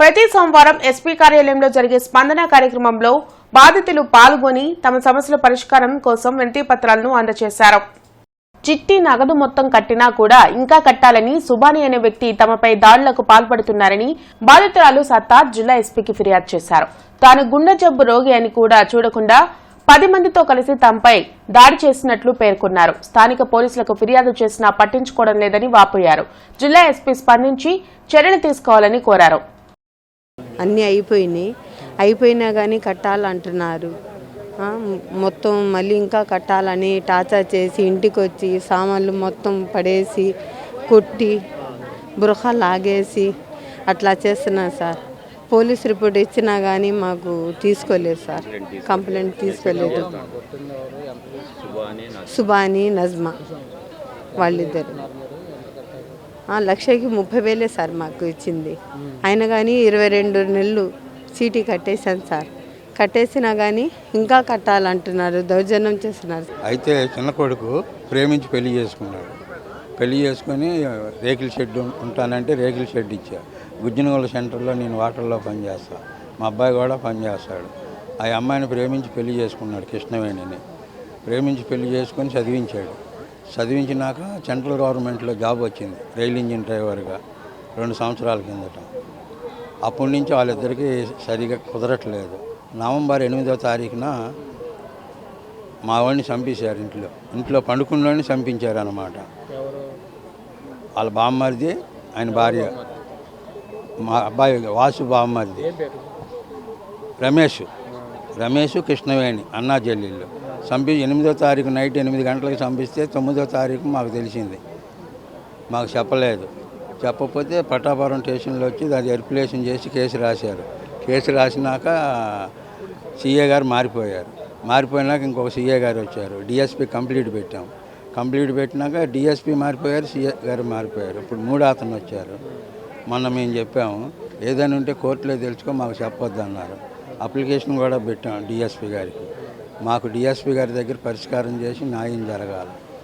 ప్రతి సోమవారం ఎస్పీ కార్యాలయంలో జరిగే స్పందన కార్యక్రమంలో బాధితులు పాల్గొని తమ సమస్యల పరిష్కారం కోసం వినతి పత్రాలను అందజేశారు. చిట్టి నగదు మొత్తం కట్టినా కూడా ఇంకా కట్టాలని సుబాని అనే వ్యక్తి తమపై దాడులకు పాల్పడుతున్నారని బాధితురాలు సత్తార్ జిల్లా ఎస్పీకి ఫిర్యాదు చేశారు. తాను గుండె జబ్బు రోగి అని కూడా చూడకుండా పది మందితో కలిసి తమపై దాడి చేసినట్లు పేర్కొన్నారు. స్థానిక పోలీసులకు ఫిర్యాదు చేసినా పట్టించుకోవడం లేదని వాపోయారు. జిల్లా ఎస్పీ స్పందించి చర్యలు తీసుకోవాలని కోరారు. అన్నీ అయిపోయినాయి. అయిపోయినా కానీ కట్టాలంటున్నారు. మొత్తం మళ్ళీ ఇంకా కట్టాలని టార్చర్ చేసి ఇంటికి వచ్చి సామాన్లు మొత్తం పడేసి కొట్టి బృహ లాగేసి అట్లా చేస్తున్నారు సార్. పోలీస్ రిపోర్ట్ ఇచ్చినా కానీ మాకు తీసుకోలేదు సార్. కంప్లైంట్ తీసుకోలేదు. సుబాని నజ్మా వాళ్ళిద్దరు. లక్షకి ముప్పై వేలే సార్ మాకు ఇచ్చింది. అయినా కానీ ఇరవై రెండు నెలలు చీటీ కట్టేశాను సార్. కట్టేసినా కానీ ఇంకా కట్టాలంటున్నారు దౌర్జన్యం చేస్తున్నారు. అయితే చిన్న కొడుకు ప్రేమించి పెళ్ళి చేసుకున్నాడు. పెళ్ళి చేసుకొని రేకుల షెడ్ ఉంటానంటే రేకుల షెడ్ ఇచ్చా. గుజ్జనగూడ సెంటర్లో నేను వాటర్లో పనిచేస్తాను మా అబ్బాయి కూడా పనిచేస్తాడు. ఆ అమ్మాయిని ప్రేమించి పెళ్ళి చేసుకున్నాడు కృష్ణవేణిని. ప్రేమించి పెళ్ళి చేసుకొని చదివించాడు. చదివించినాక సెంట్రల్ గవర్నమెంట్లో జాబ్ వచ్చింది రైల్ ఇంజిన్ డ్రైవర్గా రెండు సంవత్సరాల కిందట. అప్పటి నుంచి వాళ్ళిద్దరికీ సరిగా కుదరట్లేదు. నవంబర్ ఎనిమిదో తారీఖున మా వాడిని చంపేశారు ఇంట్లో. ఇంట్లో పండుకున్నోడిని చంపించారు అనమాట వాళ్ళ బామ్మరిది ఆయన భార్య. మా అబ్బాయి వాసు బామ్మరిది. రమేష్. రమేష్ కృష్ణవేణి అన్నా చెల్లెళ్ళు చంపి ఎనిమిదో తారీఖు నైట్ ఎనిమిది గంటలకు చంపిస్తే తొమ్మిదో తారీఖు మాకు తెలిసింది. మాకు చెప్పలేదు. చెప్పకపోతే పట్టాపురం స్టేషన్లో వచ్చి అది ఎర్పులేషన్ చేసి కేసు రాశారు. కేసు రాసినాక సీఏ గారు మారిపోయారు. మారిపోయినాక ఇంకొక సీఏ గారు వచ్చారు. డిఎస్పీ కంప్లీట్ పెట్టాం. కంప్లీట్ పెట్టినాక డిఎస్పీ మారిపోయారు సీఏ గారు మారిపోయారు. ఇప్పుడు మూడు అతను వచ్చారు. మొన్న మేము చెప్పాము ఏదైనా ఉంటే కోర్టులో తెలుసుకో మాకు చెప్పొద్దు అన్నారు అప్లికేషన్ కూడా పెట్టాం డిఎస్పీ గారికి. మాకు డిఎస్పీ గారి దగ్గర పరిష్కారం చేసి న్యాయం జరగాలి.